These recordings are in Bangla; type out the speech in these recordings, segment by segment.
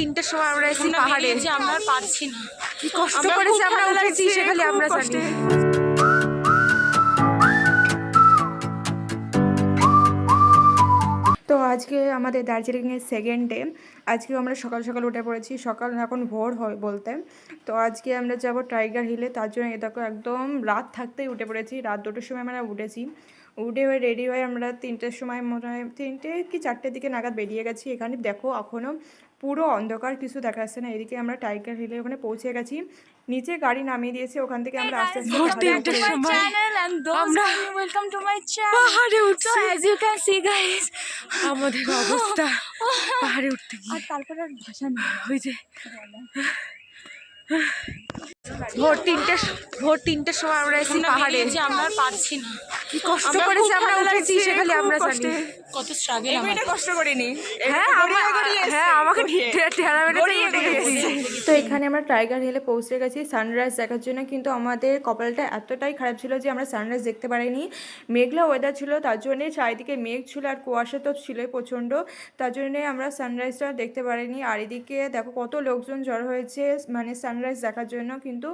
তিনটের সময় আমরা এসেছি পাহাড়ে। আমরা পারছি না। কি কষ্ট করেছি আমরা উঠেছি সেখানে আমরা জানি। তো আজকে আমাদের দার্জিলিংয়ের সেকেন্ড ডে আজকে আমরা সকাল সকাল উঠে পড়েছি সকাল এখন ভোর হয় বলতে। তো আজকে আমরা যাব টাইগার হিলে তার জন্য এ দেখো একদম রাত থাকতেই উঠে পড়েছি রাত দুটোর সময় আমরা উঠেছি। উঠে হয়ে রেডি হয়ে আমরা তিনটের সময় মনে হয় তিনটে কি চারটের দিকে নাগাদ বেরিয়ে গেছি এখানে দেখো এখনও পুরো অন্ধকার কিছু দেখা যাচ্ছে না। এদিকে আমরা টাইগার হিলে ওখানে পৌঁছে গেছি। নিচে গাড়ি নামিয়ে দিয়েছে ওখান থেকে আমরা আস্তে আস্তে ভোর পাহাড়ে তিনটের উঠে সময় আমরা ওয়েলকাম টু মাই চ্যানেল পাহাড়ে উঠছি। As you can see guys আমাদের অবস্থা পাহাড়ে উঠতে গিয়ে। আর তারপরে আর ভাষা নেই। ওই যে ভোর তিনটে ভোর তিনটের সময় আমরা এসেছি পাহাড়ে। আমরা আর পারছি না। কি কষ্ট করেছি আমরা উঠেছি সেখানে আমরা জানি কত স্ট্রাগল এটা কষ্ট করিনি। হ্যাঁ আমার হ্যাঁ আমাকে ঠেলা তো এখানে আমরা টাইগার হিলে পৌঁছে গেছি। সানরাইজ দেখার জন্য কিন্তু আমাদের কপালটা এতটাই খারাপ ছিল যে আমরা সানরাইজ দেখতে পারিনি। মেঘলা ওয়েদার ছিল তার জন্যে চারিদিকে মেঘ ছিল আর কুয়াশা তো ছিলই প্রচণ্ড। তার জন্যে আমরা সানরাইজটা দেখতে পারিনি। আর এদিকে দেখো কত লোকজন জড়ো হয়েছে মানে সানরাইজ দেখার জন্য। কিন্তু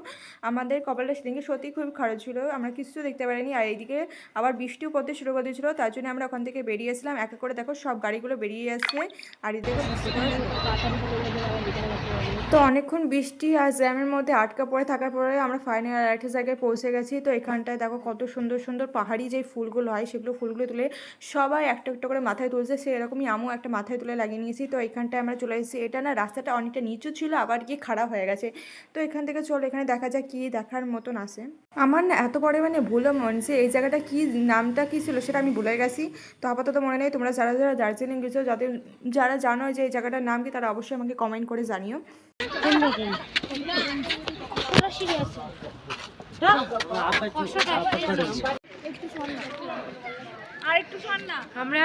আমাদের কপালটা সেদিনকে সত্যি খুব খারাপ ছিল। আমরা কিছু দেখতে পারিনি। আর এইদিকে আবার বৃষ্টিও পড়তে শুরু করে দিয়েছিল। তার জন্য আমরা ওখান থেকে বেরিয়েছিলাম এক এক করে দেখো সব গাড়িগুলো বেরিয়ে আসছে আর শুরু। তো অনেকক্ষণ বৃষ্টি আর জ্যামের মধ্যে আটকা পড়ে থাকার পরে আমরা ফাইনাল একটা জায়গায় পৌঁছে গেছি। তো এখানটায় দেখো কত সুন্দর সুন্দর পাহাড়ি যে ফুলগুলো হয়, সেগুলো ফুলগুলো তুলে সবাই একটা একটা করে মাথায় তুলছে। সেরকমই আমিও একটা মাথায় তুলে লাগিয়ে নিয়েছি। তো এখানটায় আমরা চলে এসেছি। এটা না রাস্তাটা অনেকটা নিচু ছিল, আবার গিয়ে খারাপ হয়ে গেছে। তো এখান থেকে চলো, এখানে দেখা যাক কি দেখার মতন আছে। আমার না এত পরিমাণে ভুলও মনে এই জায়গাটা কি, নামটা কি ছিল সেটা আমি ভুলে গেছি। তো আপাতত মনে নেই। তোমরা যারা যারা দার্জিলিং গেছো যাদের যারা জানো যে এই জায়গাটার নাম কি তারা অবশ্যই আমাকে কমেন্ট করে জানিও। আমরা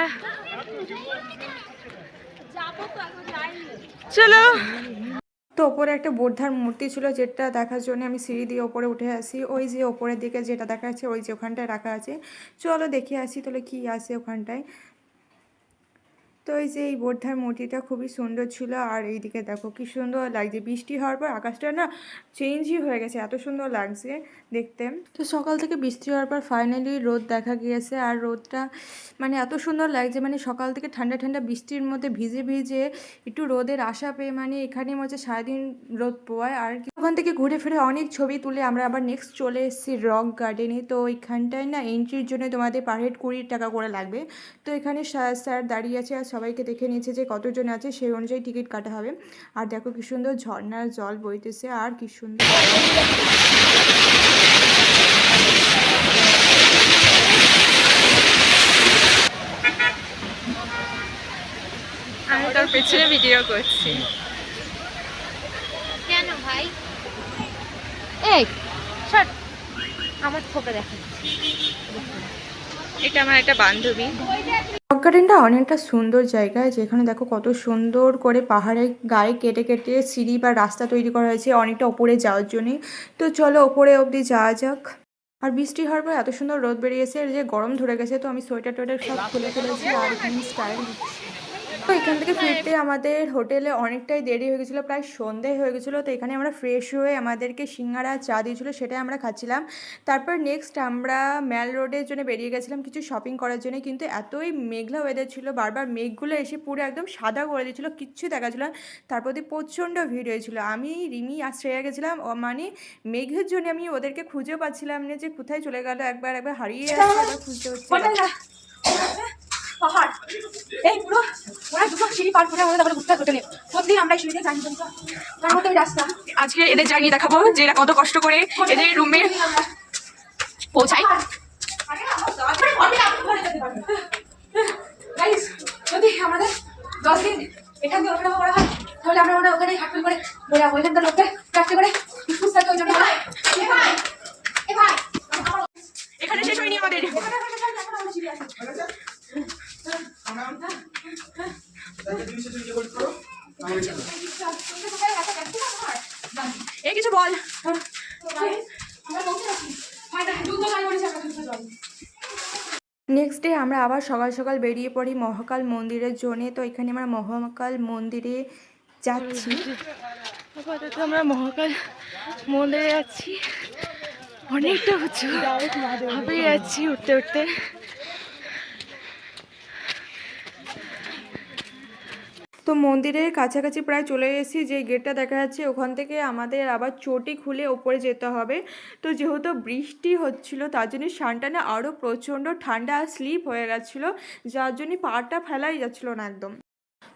চলো। তো ওপরে একটা বোদ্ধার মূর্তি ছিল যেটা দেখার জন্য আমি সিঁড়ি দিয়ে ওপরে উঠে আসি। ওই যে ওপরের দিকে যেটা দেখা যাচ্ছে ওই যে ওখানটায় রাখা আছে। চলো দেখে আসি তাহলে কী আছে ওখানটায়। তো এই যে এই বোদ্ধার মূর্তিটা খুবই সুন্দর ছিল, আর এইদিকে দেখো কি সুন্দর লাগছে। বৃষ্টি হওয়ার পর আকাশটা না চেঞ্জই হয়ে গেছে, এত সুন্দর লাগছে দেখতে। তো সকাল থেকে বৃষ্টি হওয়ার পর ফাইনালি রোদ দেখা গিয়েছে, আর রোদটা মানে এত সুন্দর লাগছে মানে সকাল থেকে ঠান্ডা ঠান্ডা বৃষ্টির মধ্যে ভিজে ভিজে একটু রোদের আশা পেয়ে মানে এখানে হচ্ছে সারাদিন রোদ পোয়ায়। আর ওখান থেকে ঘুরে ফিরে অনেক ছবি তুলে আমরা আবার নেক্সট চলে এসেছি রক গার্ডেনে তো এখানটায় না এন্ট্রির জন্য তোমাদের পার হেড কুড়ি টাকা করে লাগবে। তো এখানে স্যার দাঁড়িয়ে আছে সবাইকে দেখে নিয়েছে যে কতজন আছে সেই অনুযায়ী টিকিট কাটা হবে। আর দেখো কি সুন্দর ঝর্নার জল বইতেছে আর কি সুন্দর। আমি তার পেছনে ভিডিও করছি। কেন ভাই? এই শট আমার দেখা এটা আমার একটা বান্ধবী। গার্ডেনটা অনেকটা সুন্দর জায়গা। যেখানে দেখো কত সুন্দর করে পাহাড়ের গায়ে কেটে কেটে সিঁড়ি বা রাস্তা তৈরি করা হয়েছে অনেকটা ওপরে যাওয়ার জন্যে। তো চলো ওপরে অবধি যাওয়া যাক। আর বৃষ্টি হওয়ার পর এত সুন্দর রোদ বেরিয়েছে যে গরম ধরে গেছে, তো আমি সোয়েটার টোয়েটার সব খুলে ফেলেছি আর স্টাইল তো এখান থেকে ফিরতে আমাদের হোটেলে অনেকটাই দেরি হয়ে গেছিল প্রায় সন্ধে হয়ে গেছিল তো এখানে আমরা ফ্রেশ হয়ে আমাদেরকে সিঙ্গারা চা দিয়েছিলো সেটাই আমরা খাচ্ছিলাম। তারপর নেক্সট আমরা ম্যাল রোডের জন্য বেরিয়ে গেছিলাম কিছু শপিং করার জন্য কিন্তু এতই মেঘলা ওয়েদার ছিল বারবার মেঘগুলো এসে পুরো একদম সাদা করে দিয়েছিলো কিচ্ছু দেখাচ্ছিল না। তারপর দিয়ে প্রচণ্ড ভিড় হয়েছিল আমি রিমি আর শ্রেয়া গেছিলাম মানে মেঘের জন্য আমি ওদেরকে খুঁজেও পাচ্ছিলাম না যে কোথায় চলে গেল একবার একবার হারিয়ে খুঁজতে হচ্ছে পাহাড়। এই পুরো ওরা দুটো সিঁড়ি পার করে আমাদের তারপরে ঘুরতে হোটেলে। প্রতিদিন আমরা এই সিঁড়িতে যাই কিন্তু তার মধ্যে রাস্তা। আজকে এদের জার্নি দেখাবো যে এরা কত কষ্ট করে এদের রুমে পৌঁছায়। গাইস যদি আমাদের দশ দিন এখান থেকে ওখানে করা হয় তাহলে আমরা ওটা ওখানে হাঁটফুল করে বেরা ওইখানকার লোককে চাকরি করে সুস্থ থাকে ওই জন্য এখানে শেষ হয়নি আমাদের এই কিছু বল নেক্সট ডে আমরা আবার সকাল সকাল বেরিয়ে পড়ি মহাকাল মন্দিরের জন্যে তো এখানে আমরা মহাকাল মন্দিরে যাচ্ছি। আপাতত আমরা মহাকাল মন্দিরে যাচ্ছি। অনেকটা উঁচু। হাঁপিয়ে যাচ্ছি উঠতে উঠতে। তো মন্দিরের কাছাকাছি প্রায় চলে এসেছি, যে গেটটা দেখা যাচ্ছে ওখান থেকে আমাদের আবার চটি খুলে ওপরে যেতে হবে। তো যেহেতু বৃষ্টি হচ্ছিল, তার জন্য সানটানে আরও প্রচণ্ড ঠান্ডা আর স্লিপ হয়ে গেছিল, যার জন্য পাটা ফেলাই যাচ্ছিল না একদম।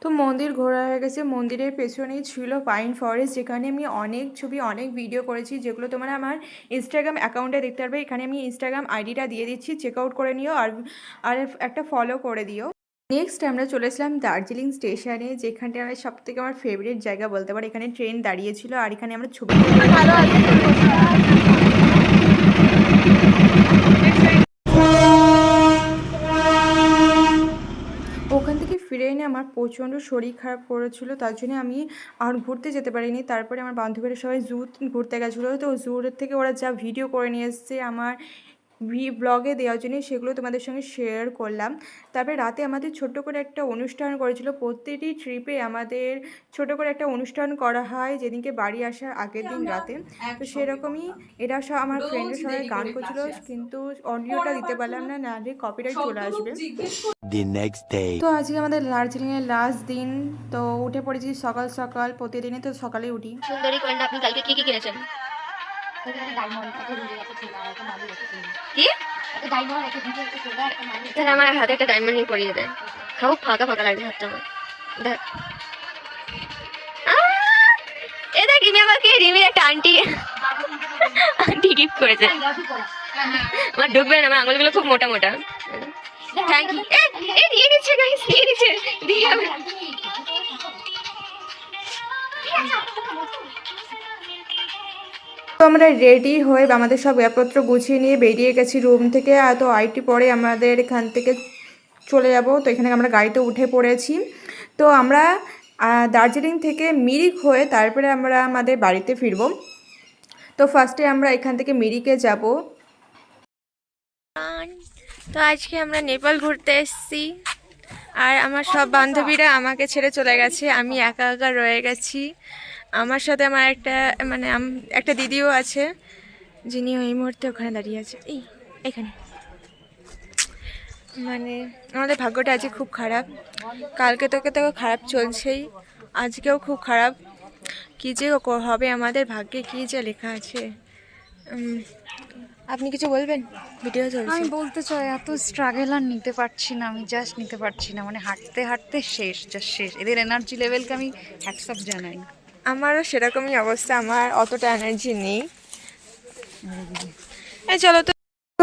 তো মন্দির ঘোরা হয়ে গেছে, মন্দিরের পেছনেই ছিল পাইন ফরেস্ট যেখানে আমি অনেক ছবি, অনেক ভিডিও করেছি, যেগুলো তোমরা আমার ইনস্টাগ্রাম অ্যাকাউন্টে দেখতে পারবে। এখানে আমি ইনস্টাগ্রাম আইডিটা দিয়ে দিচ্ছি চেক আউট করে নিও আর আর একটা ফলো করে দিও। নেক্সট আমরা চলে এসলাম দার্জিলিং স্টেশনে যেখানটা আমার সব থেকে আমার ফেভারিট জায়গা বলতে পারি। এখানে ট্রেন দাঁড়িয়েছিল আর এখানে আমরা ছবি ভালো ওখান থেকে ফিরে এনে আমার প্রচণ্ড শরীর খারাপ করেছিল তার জন্য আমি আর ঘুরতে যেতে পারিনি। তারপরে আমার বান্ধবীরা সবাই জু ঘুরতে গেছিল তো জুর থেকে ওরা যা ভিডিও করে নিয়ে এসছে আমার ব্লগে দেওয়ার জন্য সেগুলো তোমাদের সঙ্গে শেয়ার করলাম। তারপরে রাতে আমাদের ছোট্ট করে একটা অনুষ্ঠান করেছিল। প্রতিটি ট্রিপে আমাদের ছোট করে একটা অনুষ্ঠান করা হয় যেদিনকে বাড়ি আসার আগের দিন রাতে। তো সেরকমই এরা সব আমার ফ্রেন্ডের সবাই গান করছিল কিন্তু অডিওটা দিতে পারলাম না নাহলে কপিরাইট চলে আসবে। তো আজকে আমাদের দার্জিলিংয়ের লাস্ট দিন। তো উঠে পড়েছি সকাল সকাল প্রতিদিনই তো সকালে উঠি। সুন্দরী আপনি কালকে কি কি কিনেছেন? কি? তাহলে আমার হাতে একটা ডায়মন্ড রিং পরিয়ে দেয় খাও ফাঁকা ফাঁকা লাগবে হাতটা আমার। দেখ। এ দেখ রিমি আমাকে রিমির একটা আন্টি আন্টি গিফট করেছে। আমার ঢুকবে না আমার আঙুলগুলো খুব মোটা মোটা। থ্যাংক ইউ এ দিয়ে দিচ্ছে গাইস দিয়ে আমরা রেডি হয়ে আমাদের সব ব্যাগপত্র গুছিয়ে নিয়ে বেরিয়ে গেছি রুম থেকে। আর তো আইটি পরে আমাদের এখান থেকে চলে যাব। তো এখানে আমরা গাড়িতে উঠে পড়েছি। তো আমরা দার্জিলিং থেকে মিরিক হয়ে তারপরে আমরা আমাদের বাড়িতে ফিরব। তো ফার্স্টে আমরা এখান থেকে মিরিকে যাব। তো আজকে আমরা নেপাল ঘুরতে এসেছি। আর আমার সব বান্ধবীরা আমাকে ছেড়ে চলে গেছে, আমি একা একা রয়ে গেছি। আমার সাথে আমার একটা মানে একটা দিদিও আছে যিনি এই মুহূর্তে ওখানে দাঁড়িয়ে আছে। এই, এখানে। মানে আমাদের ভাগ্যটা আজকে খুব খারাপ। কালকে তোকে তো খারাপ চলছেই, আজকেও খুব খারাপ। কী যে হবে আমাদের ভাগ্যে, কী যে লেখা আছে। আপনি কিছু বলবেন? ভিডিও চলছে আমি বলতে চাই এত স্ট্রাগল আর নিতে পারছি না আমি জাস্ট নিতে পারছি না মানে হাঁটতে হাঁটতে শেষ জাস্ট শেষ। এদের এনার্জি লেভেলকে আমি হ্যাটসঅ্যাপ জানাই আমারও সেরকমই অবস্থা আমার অতটা এনার্জি নেই। এই চলো তো তো।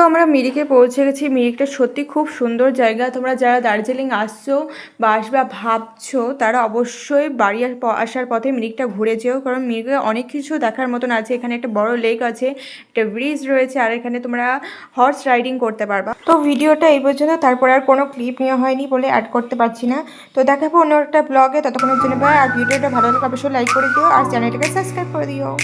আমরা মিরিকে পৌঁছে গেছি। মিরিকটা সত্যি খুব সুন্দর জায়গা। তোমরা যারা দার্জিলিং আসছো বা আসবে ভাবছ, তারা অবশ্যই বাড়ি আস- আসার পথে মিরিকটা ঘুরে যেও। কারণ মিরিকে অনেক কিছু দেখার মতন আছে। এখানে একটা বড় লেক আছে, একটা ব্রিজ রয়েছে, আর এখানে তোমরা হর্স রাইডিং করতে পারবা। তো ভিডিওটা এই পর্যন্ত। তারপর আর কোনো ক্লিপ নেওয়া হয়নি বলে অ্যাড করতে পারছি না। তো দেখাবো অন্য একটা ব্লগে ততক্ষণের জন্য আর ভিডিওটা ভালো লাগলে অবশ্যই লাইক করে দিও। আর চ্যানেলটাকে সাবস্ক্রাইব করে দিও।